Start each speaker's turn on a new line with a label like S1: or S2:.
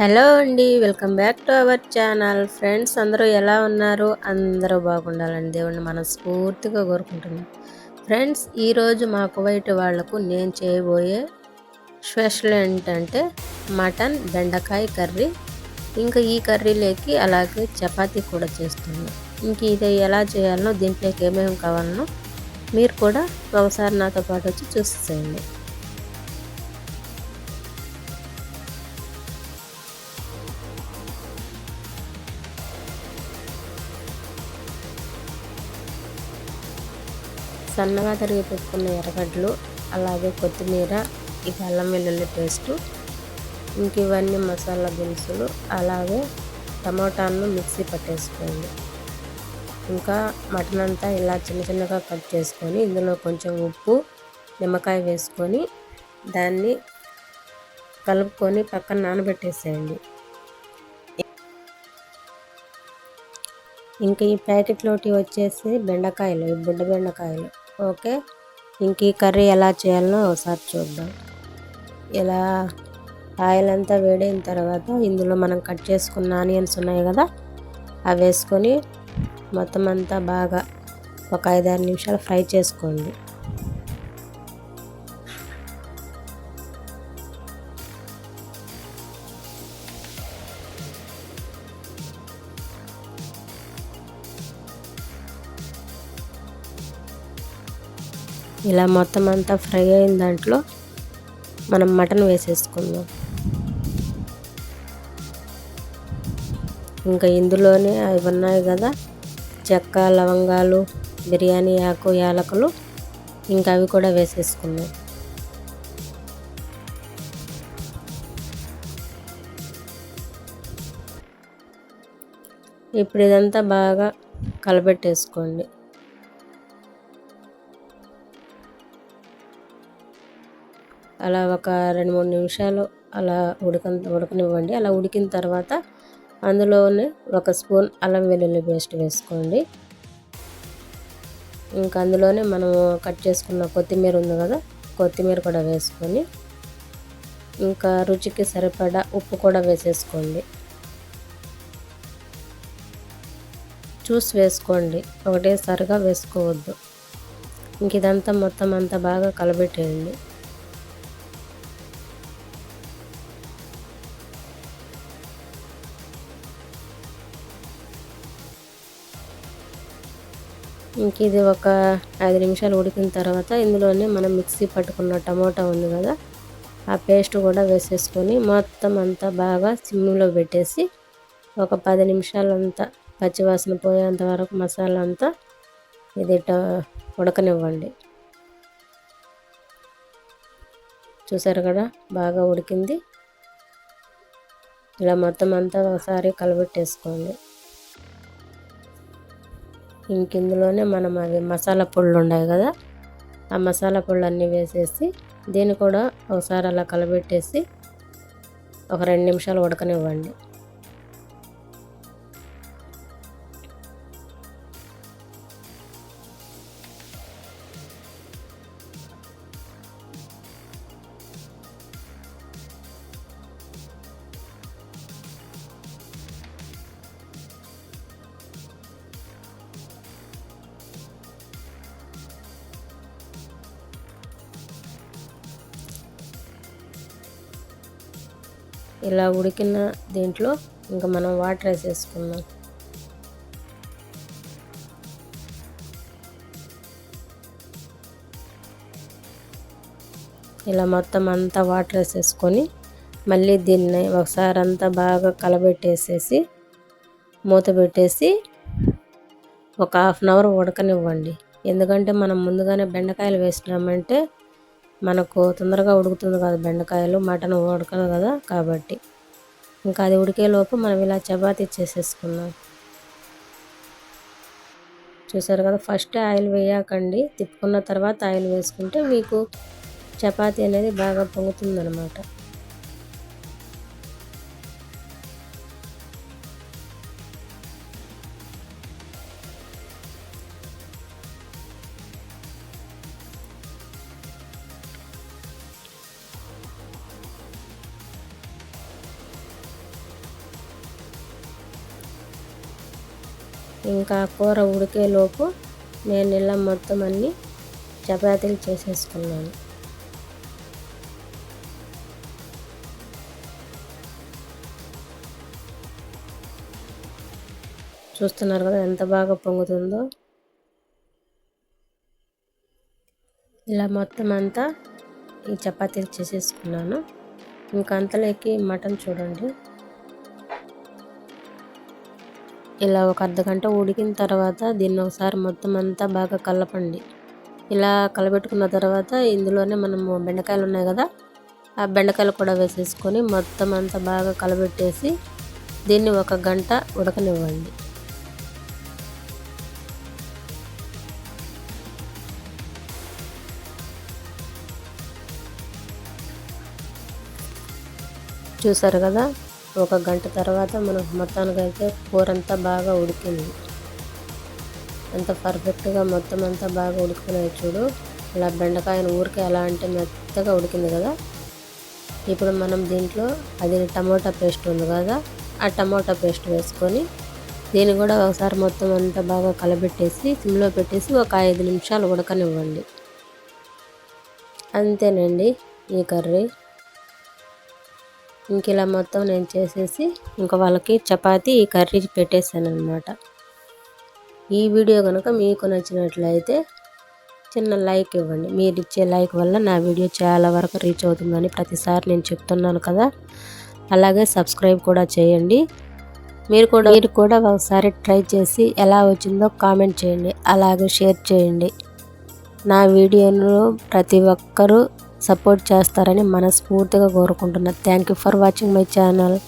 S1: Hello అండి welcome back to our channel. Friends అందరూ ఎలా ఉన్నారు? అందరూ బాగుండాలని దేవుణ్ణి మనస్ఫూర్తిగా కోరుకుంటున్నాం. ఫ్రెండ్స్ ఈరోజు మా కువైట్ వాళ్ళకు నేను చేయబోయే స్పెషల్ ఏంటంటే మటన్ బెండకాయ కర్రీ. ఇంకా ఈ కర్రీలోకి అలాగే చపాతీ కూడా చేస్తున్నాను ఇంక ఇది ఎలా చేయాలనో దీంట్లోకి ఏమేమి కావాలనో మీరు కూడా ఒకసారి నాతో పాటు వచ్చి చూసేసేయండి సన్నగా తరిగి పెట్టుకున్న ఎర్రగడ్డలు అలాగే కొత్తిమీర ఇక అల్లం వెల్లుల్లి పేస్టు ఇంక ఇవన్నీ మసాలా దినుసులు అలాగే టమోటాను మిక్సీ పట్టేసుకోండి. ఇంకా మటన్ అంతా ఇలా చిన్న చిన్నగా కట్ చేసుకొని ఇందులో కొంచెం ఉప్పు నిమ్మకాయ వేసుకొని దాన్ని కలుపుకొని పక్కన నానబెట్టేసేయండి. ఇంకా ఈ ప్యాకెట్లోటి వచ్చేసి బెండకాయలు ఈ బుడ్డ బెండకాయలు. ఓకే. ఇంక ఈ కర్రీ ఎలా చేయాలో ఒకసారి చూద్దాం. ఇలా ఆయిల్ అంతా వేడైన తర్వాత ఇందులో మనం కట్ చేసుకున్న ఆనియన్స్ ఉన్నాయి కదా అవి వేసుకొని మొత్తం అంతా బాగా ఒక ఐదారు నిమిషాలు ఫ్రై చేసుకోండి. ఇలా మొత్తం అంతా ఫ్రై అయిన దాంట్లో మనం మటన్ వేసేసుకుందాం. ఇంకా ఇందులోనే అవి ఉన్నాయి కదా చెక్క లవంగాలు బిర్యానీ ఆకు యాలకులు ఇంకా అవి కూడా వేసేసుకున్నాం ఇప్పుడు ఇదంతా బాగా కలబెట్టేసుకోండి. అలా ఒక రెండు మూడు నిమిషాలు అలా ఉడక ఉడకనివ్వండి. అలా ఉడికిన తర్వాత అందులోనే ఒక స్పూన్ అల్లం వెల్లుల్లి పేస్ట్ వేసుకోండి. ఇంకా అందులోనే మనం కట్ చేసుకున్న కొత్తిమీర ఉంది కదా కొత్తిమీర కూడా వేసుకొని ఇంకా రుచికి సరిపడా ఉప్పు కూడా వేసేసుకోండి. చూసి వేసుకోండి. ఒకటేసారిగా వేసుకోవద్దు. ఇంక ఇదంతా మొత్తం అంతా బాగా కలబెట్టేయండి. ఇంక ఇది ఒక ఐదు నిమిషాలు ఉడికిన తర్వాత ఇందులోనే మనం మిక్సీ పట్టుకున్న టమోటా ఉంది కదా ఆ పేస్ట్ కూడా వేసేసుకొని మొత్తం అంతా బాగా సిమ్లో పెట్టేసి ఒక పది నిమిషాలంతా పచ్చివాసన పోయేంత వరకు మసాలా అంతా ఇది ఉడకనివ్వండి. చూసారు కదా బాగా ఉడికింది. ఇలా మొత్తం అంతా ఒకసారి కలబెట్టేసుకోండి. ఇందులోనే మనం అవి మసాలా పొళ్ళు ఉన్నాయి కదా ఆ మసాలా పొళ్ళు అన్నీ వేసేసి దీన్ని కూడా ఒకసారి అలా కలబెట్టేసి ఒక రెండు నిమిషాలు ఉడకనివ్వండి. ఇలా ఉడికిన దీంట్లో ఇంకా మనం వాటర్ వేసేసుకుందాం. ఇలా మొత్తం అంతా వాటర్ వేసేసుకొని మళ్ళీ దీన్ని ఒకసారి అంతా బాగా కలబెట్టేసేసి మూత పెట్టేసి ఒక హాఫ్ అన్ అవర్ ఉడకనివ్వండి. ఎందుకంటే మనం ముందుగానే బెండకాయలు వేసినామంటే మనకు తొందరగా ఉడుకుతుంది కదా బెండకాయలు మటన్ ఉడకదు కదా కాబట్టి. ఇంకా అది ఉడికేలోపు మనం ఇలా చపాతీ చేసేసుకున్నాం చూసారు కదా ఫస్ట్ ఆయిల్ వేయకండి. తిప్పుకున్న తర్వాత ఆయిల్ వేసుకుంటే మీకు చపాతీ అనేది బాగా పొంగుతుంది ఇంకా కూర ఉడికేలోపు నేను ఇలా మొత్తం అన్నీ చపాతీలు చేసేసుకున్నాను. చూస్తున్నారు కదా ఎంత బాగా పొంగుతుందో? ఇలా మొత్తం అంతా ఈ చపాతీలు చేసేసుకున్నాను. ఇంకా అంతలోకి మటన్ చూడండి. ఇలా ఒక అర్ధగంట ఉడికిన తర్వాత దీన్ని ఒకసారి మొత్తం అంతా బాగా కలపండి. ఇలా కలపెట్టుకున్న తర్వాత ఇందులోనే మనము బెండకాయలు ఉన్నాయి కదా ఆ బెండకాయలు కూడా వేసేసుకొని మొత్తం అంతా బాగా కలబెట్టేసి దీన్ని ఒక గంట ఉడకనివ్వండి. చూసారు కదా? ఒక గంట తర్వాత మనకు మొత్తానికైతే కూర అంతా బాగా ఉడికింది. అంత పర్ఫెక్ట్గా మొత్తం అంతా బాగా ఉడికినాయి చూడు. ఇలా బెండకాయను ఊరికే ఎలా అంటే మెత్తగా ఉడికింది కదా. ఇప్పుడు మనం దీంట్లో అది టమోటా పేస్ట్ ఉంది కదా ఆ టమోటా పేస్ట్ వేసుకొని దీన్ని కూడా ఒకసారి మొత్తం అంతా బాగా కలబెట్టేసి సిమ్లో పెట్టేసి ఒక ఐదు నిమిషాలు ఉడకనివ్వండి. అంతేనండి ఈ కర్రీ. ఇంక ఇలా మొత్తం నేను చేసేసి ఇంకా వాళ్ళకి చపాతీ ఈ కర్రీ పెట్టేసాను అనమాట ఈ వీడియో కనుక మీకు నచ్చినట్లయితే చిన్న లైక్ ఇవ్వండి. మీరు ఇచ్చే లైక్ వల్ల నా వీడియో చాలా వరకు రీచ్ అవుతుందని ప్రతిసారి నేను చెప్తున్నాను కదా. అలాగే సబ్స్క్రైబ్ కూడా చేయండి. మీరు కూడా మీరు కూడా ఒకసారి ట్రై చేసి ఎలా వచ్చిందో కామెంట్ చేయండి. అలాగే షేర్ చేయండి. నా వీడియోను ప్రతి ఒక్కరూ సపోర్ట్ చేస్తారని మనస్ఫూర్తిగా కోరుకుంటున్నాను thank you for watching my channel